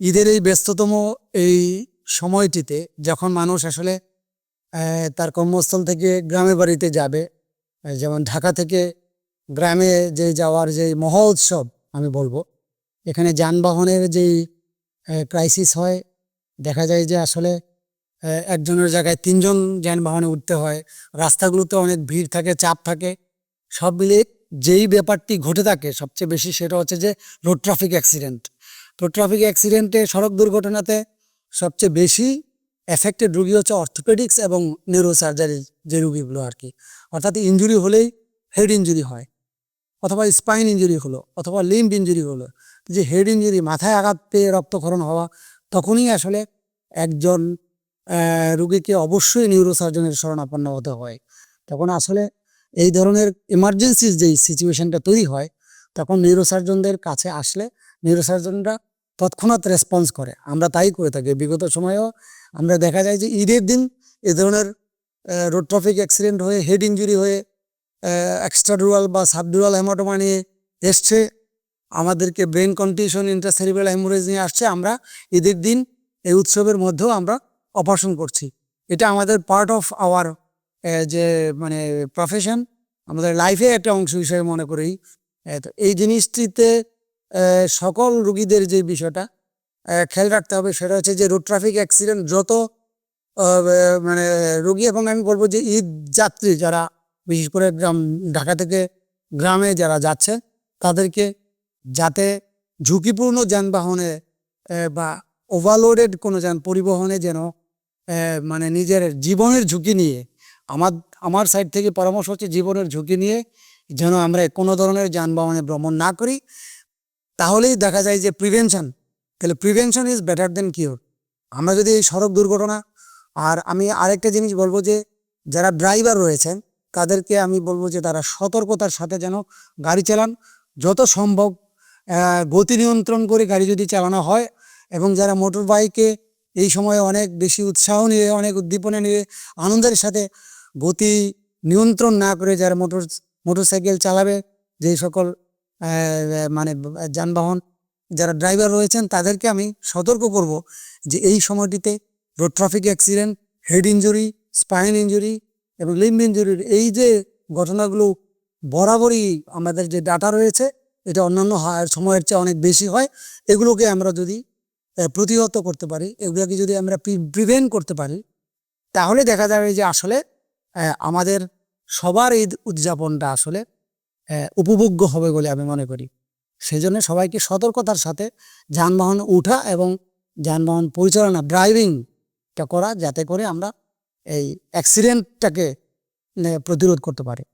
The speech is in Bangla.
ঈদের এই ব্যস্ততম এই সময়টিতে যখন মানুষ আসলে তার কর্মস্থল থেকে গ্রামে বাড়িতে যাবে যেমন ঢাকা থেকে গ্রামে যে যাওয়ার যে মহোৎসব, আমি বলব, এখানে যানবাহনের যেই ক্রাইসিস হয়, দেখা যায় যে আসলে একজনের জায়গায় তিনজন যানবাহনে উঠতে হয়, রাস্তাগুলোতে অনেক ভিড় থাকে, চাপ থাকে, সব মিলিয়ে যেই ব্যাপারটি ঘটে থাকে, সবচেয়ে বেশি সেটা হচ্ছে যে road traffic accident road traffic অ্যাক্সিডেন্টে সড়ক দুর্ঘটনাতে সবচেয়ে বেশি এফেক্টেড রুগী হচ্ছে অর্থোপেডিক্স এবং নিউরোসার্জারি যে রুগীগুলো আর কি। অর্থাৎ ইঞ্জুরি হলেই হেড ইঞ্জুরি হয়, অথবা স্পাইন ইঞ্জুরি হলো, অথবা লিম্ব ইঞ্জুরি হলো। যে হেড ইঞ্জুরি মাথায় আঘাত পেয়ে রক্তক্ষরণ হওয়া, তখনই আসলে একজন রুগীকে অবশ্যই নিউরোসার্জনের শরণাপন্ন হতে হয়। তখন আসলে এই ধরনের ইমার্জেন্সির যেই সিচুয়েশনটা তৈরি হয়, তখন নিউরোসার্জনদের কাছে আসলে নিউরোসার্জনরা তৎক্ষণাৎ রেসপন্স করে। আমরা তাই করে থাকি। বিগত সময়েও আমরা দেখা যায় যে ঈদের দিন এ ধরনের রোড ট্রাফিক অ্যাক্সিডেন্ট হয়ে হেড ইঞ্জুরি হয়ে এক্সট্রাডুরাল বা সাবডুরাল হেমাটোমা নিয়ে এসছে। আমাদেরকে ব্রেন কন্ডিশন ইন্টারসেরিব্রাল হ্যামোরেজ নিয়ে আসছে। আমরা ঈদের দিন এই উৎসবের মধ্যেও আমরা অপারেশন করছি। এটা আমাদের পার্ট অফ আওয়ার যে মানে প্রফেশন আমাদের লাইফে একটা অংশ হিসেবে মনে করি। এই জিনিসটিতে সকল রুগীদের যে বিষয়টা খেয়াল রাখতে হবে সেটা হচ্ছে যে রোড ট্রাফিক অ্যাক্সিডেন্ট যত মানে রুগী এবং আমি বলব যে ঈদ যাত্রী যারা, বিশেষ করে গ্রাম, ঢাকা থেকে গ্রামে যারা যাচ্ছে, তাদেরকে যাতে ঝুঁকিপূর্ণ যানবাহনে বা ওভারলোডেড কোনো যান, পরিবহনে যেন মানে নিজের জীবনের ঝুঁকি নিয়ে, আমার আমার সাইড থেকে পরামর্শ হচ্ছে জীবনের ঝুঁকি নিয়ে, যেন আমরা কোনো ধরনের যানবাহনে ভ্রমণ না করি। তাহলেই দেখা যায় যে প্রিভেনশন তাহলে prevention is better than cure আমরা যদি এই সড়ক দুর্ঘটনা, আর আমি আরেকটা জিনিস বলব যে, যারা ড্রাইভার রয়েছেন, তাদেরকে আমি বলব যে তারা সতর্কতার সাথে যেন গাড়ি চালান। যত সম্ভব গতি নিয়ন্ত্রণ করে গাড়ি যদি চালানো হয়, এবং যারা মোটর বাইকে এই সময়ে অনেক বেশি উৎসাহ নিয়ে, অনেক উদ্দীপনা নিয়ে, আনন্দের সাথে গতি নিয়ন্ত্রণ না করে যারা মোটর মোটরসাইকেল চালাবে যেই সকল মানে যানবাহন যারা ড্রাইভার রয়েছেন তাদেরকে আমি সতর্ক করব যে এই সময়টিতে road traffic accident head injury spine injury এবং লিম্ব ইঞ্জুরির এই যে ঘটনাগুলো বরাবরই আমাদের যে ডাটা রয়েছে, এটা অন্যান্য সময়ের চেয়ে অনেক বেশি হয়, এগুলোকে আমরা যদি প্রতিহত করতে পারি, এগুলোকে যদি আমরা প্রিভেন্ট করতে পারি, তাহলে দেখা যাবে যে আসলে আমাদের সবার ঈদ উদযাপনটা আসলে উপভোগ্য হবে বলে আমি মনে করি। সেই জন্য সবাইকে সতর্কতার সাথে যানবাহন উঠা এবং যানবাহন পরিচালনা ড্রাইভিংটা করা যাতে করে আমরা এই অ্যাক্সিডেন্টটাকে প্রতিরোধ করতে পারি।